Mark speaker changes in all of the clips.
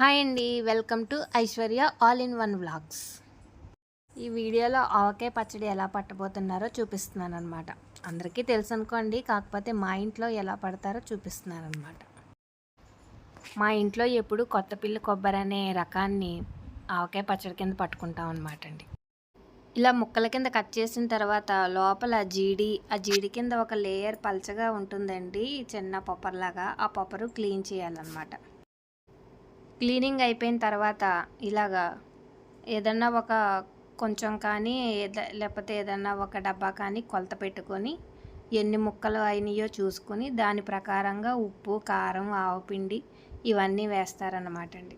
Speaker 1: Hi అండి welcome to Aishwarya all in one vlogs. ఈ వీడియోలో ఆవకాయ పచ్చడి ఎలా పట్టబోతున్నారో చూపిస్తున్నాను అనమాట అందరికీ తెలుసు అనుకోండి కాకపోతే మా ఇంట్లో ఎలా పడతారో చూపిస్తున్నాను అనమాట మా ఇంట్లో ఎప్పుడు కొత్త పిల్లి కొబ్బరి అనే రకాన్ని ఆవకాయ పచ్చడి కింద పట్టుకుంటాం అనమాట అండి. ఇలా ముక్కల కింద కట్ చేసిన తర్వాత లోపల జీడి ఆ జీడి కింద ఒక లేయర్ పలచగా ఉంటుందండి చిన్న పొప్పర్లాగా. ఆ పొప్పరు క్లీన్ చేయాలన్నమాట. క్లీనింగ్ అయిపోయిన తర్వాత ఇలాగా ఏదన్నా ఒక కొంచెం కానీ లేకపోతే ఏదన్నా ఒక డబ్బా కానీ కొలత పెట్టుకొని ఎన్ని ముక్కలు అయినాయో చూసుకొని దాని ప్రకారంగా ఉప్పు కారం ఆవపిండి ఇవన్నీ వేస్తారన్నమాట అండి.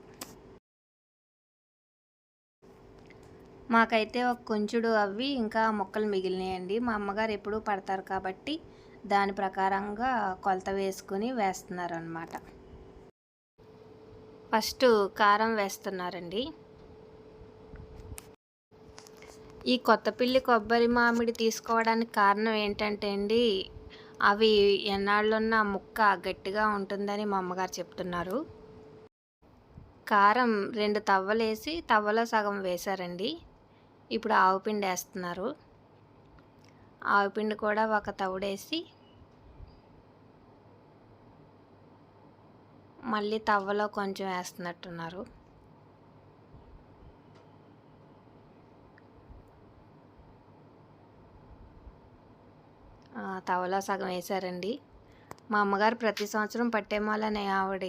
Speaker 1: మాకైతే ఒక కొంచెడు అవి ఇంకా ముక్కలు మిగిలినాయండి. మా అమ్మగారు ఎప్పుడూ పడతారు కాబట్టి దాని ప్రకారంగా కొలత వేసుకుని వేస్తున్నారు అన్నమాట ఫస్ట్ కారం వేస్తున్నారండి. ఈ కొత్తపిల్లి కొబ్బరి మామిడి తీసుకోవడానికి కారణం ఏంటంటే అండి అవి ఎన్నాళ్ళున్న ముక్క గట్టిగా ఉంటుందని మా అమ్మగారు చెప్తున్నారు. కారం రెండు తవ్వలేసి తవ్వలో సగం వేశారండి. ఇప్పుడు ఆవుపిండి వేస్తున్నారు. ఆవుపిండి కూడా ఒక తవుడేసి మళ్ళీ తవ్వలో కొంచెం వేస్తున్నట్టున్నారు. తవలో సగం వేశారండి. మా అమ్మగారు ప్రతి సంవత్సరం పట్టేమాలనే ఆవిడ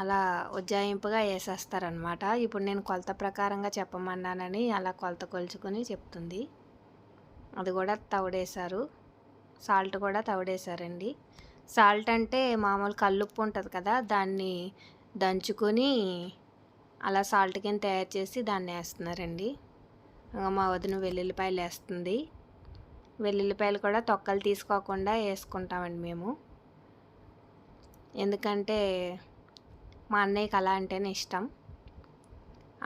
Speaker 1: అలా ఉజ్జాయింపుగా వేసేస్తారనమాట ఇప్పుడు నేను కొలత ప్రకారంగా చెప్పమన్నానని అలా కొలత కొలుచుకొని చెప్తుంది. అది కూడా తవడేశారు సాల్ట్ కూడా తవడేశారండి సాల్ట్ అంటే మామూలు కల్లుప్పు ఉంటుంది కదా దాన్ని దంచుకొని అలా సాల్ట్ కింద తయారు చేసి దాన్ని వేస్తున్నారండి. ఇంకా మా వదిన వెల్లుల్లిపాయలు వేస్తుంది. వెల్లుల్లిపాయలు కూడా తొక్కలు తీసుకోకుండా వేసుకుంటామండి మేము. ఎందుకంటే మా అన్నయ్యకి అలా అంటేనే ఇష్టం.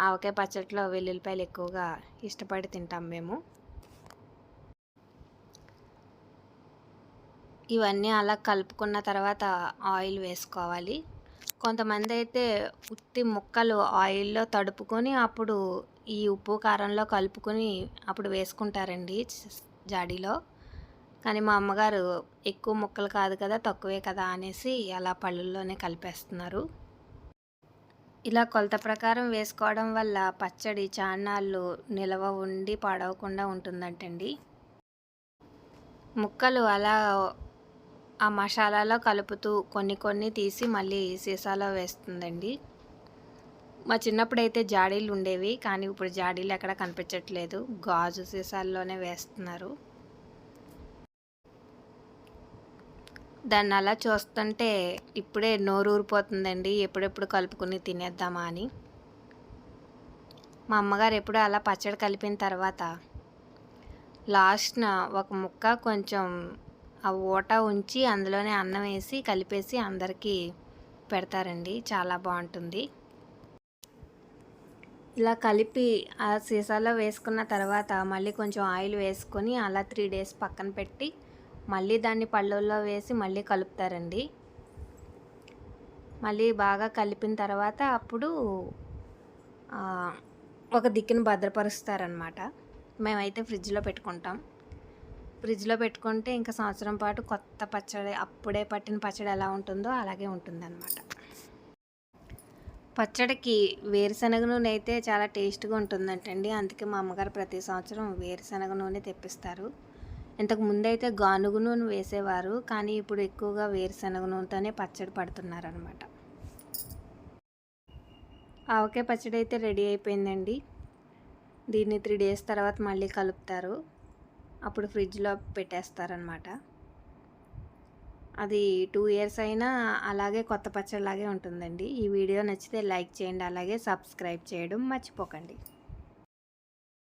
Speaker 1: ఆవకాయ పచ్చట్లో వెల్లుల్లిపాయలు ఎక్కువగా ఇష్టపడి తింటాం మేము. ఇవన్నీ అలా కలుపుకున్న తర్వాత ఆయిల్ వేసుకోవాలి. కొంతమంది అయితే ఉత్తి ముక్కలు ఆయిల్లో తడుపుకొని అప్పుడు ఈ ఉప్పు కారంలో కలుపుకొని అప్పుడు వేసుకుంటారండి జాడీలో. కానీ మా అమ్మగారు ఎక్కువ ముక్కలు కాదు కదా తక్కువే కదా అనేసి అలా పళ్ళల్లోనే కలిపేస్తున్నారు. ఇలా కొలత ప్రకారం వేసుకోవడం వల్ల పచ్చడి చాన్నాళ్ళు నిలవ ఉండి పాడవకుండా ఉంటుందంటండి. ముక్కలు అలా ఆ మసాలాలో కలుపుతూ కొన్ని కొన్ని తీసి మళ్ళీ సీసాలో వేస్తుందండి. మా చిన్నప్పుడు అయితే జాడీలు ఉండేవి కానీ ఇప్పుడు జాడీలు ఎక్కడ కనిపించట్లేదు. గాజు సీసాల్లోనే వేస్తున్నారు. దాన్ని అలా చూస్తుంటే ఇప్పుడే నోరు ఊరిపోతుందండి. ఎప్పుడెప్పుడు కలుపుకుని తినేద్దామా అని. మా అమ్మగారు ఎప్పుడు అలా పచ్చడి కలిపిన తర్వాత లాస్ట్న ఒక ముక్క కొంచెం ఆ ఊట ఉంచి అందులోనే అన్నం వేసి కలిపేసి అందరికీ పెడతారండి. చాలా బాగుంటుంది. ఇలా కలిపి ఆ సీసాలో వేసుకున్న తర్వాత మళ్ళీ కొంచెం ఆయిల్ వేసుకొని అలా త్రీ డేస్ పక్కన పెట్టి మళ్ళీ దాన్ని పళ్ళల్లో వేసి మళ్ళీ కలుపుతారండి. మళ్ళీ బాగా కలిపిన తర్వాత అప్పుడు ఒక దిక్కుని భద్రపరుస్తారనమాట మేమైతే ఫ్రిడ్జ్లో పెట్టుకుంటాం. ఫ్రిడ్జ్లో పెట్టుకుంటే ఇంకా సంవత్సరం పాటు కొత్త పచ్చడి అప్పుడే పట్టిన పచ్చడి ఎలా ఉంటుందో అలాగే ఉంటుందన్నమాట. పచ్చడికి వేరుశనగ నూనె అయితే చాలా టేస్ట్గా ఉంటుందంటండి. అందుకే మా అమ్మగారు ప్రతి సంవత్సరం వేరుశనగ నూనె తెప్పిస్తారు. ఇంతకు ముందైతే గానుగు నూనె వేసేవారు కానీ ఇప్పుడు ఎక్కువగా వేరుశనగ నూనెతోనే పచ్చడి పడుతున్నారనమాట ఆవకాయ పచ్చడి అయితే రెడీ అయిపోయిందండి. దీన్ని త్రీ డేస్ తర్వాత మళ్ళీ కలుపుతారు. అప్పుడు ఫ్రిడ్జ్లో పెట్టేస్తారనమాట అది టూ ఇయర్స్ అయినా అలాగే కొత్త పచ్చడిలాగే ఉంటుందండి. ఈ వీడియో నచ్చితే లైక్ చేయండి అలాగే సబ్స్క్రైబ్ చేయడం మర్చిపోకండి.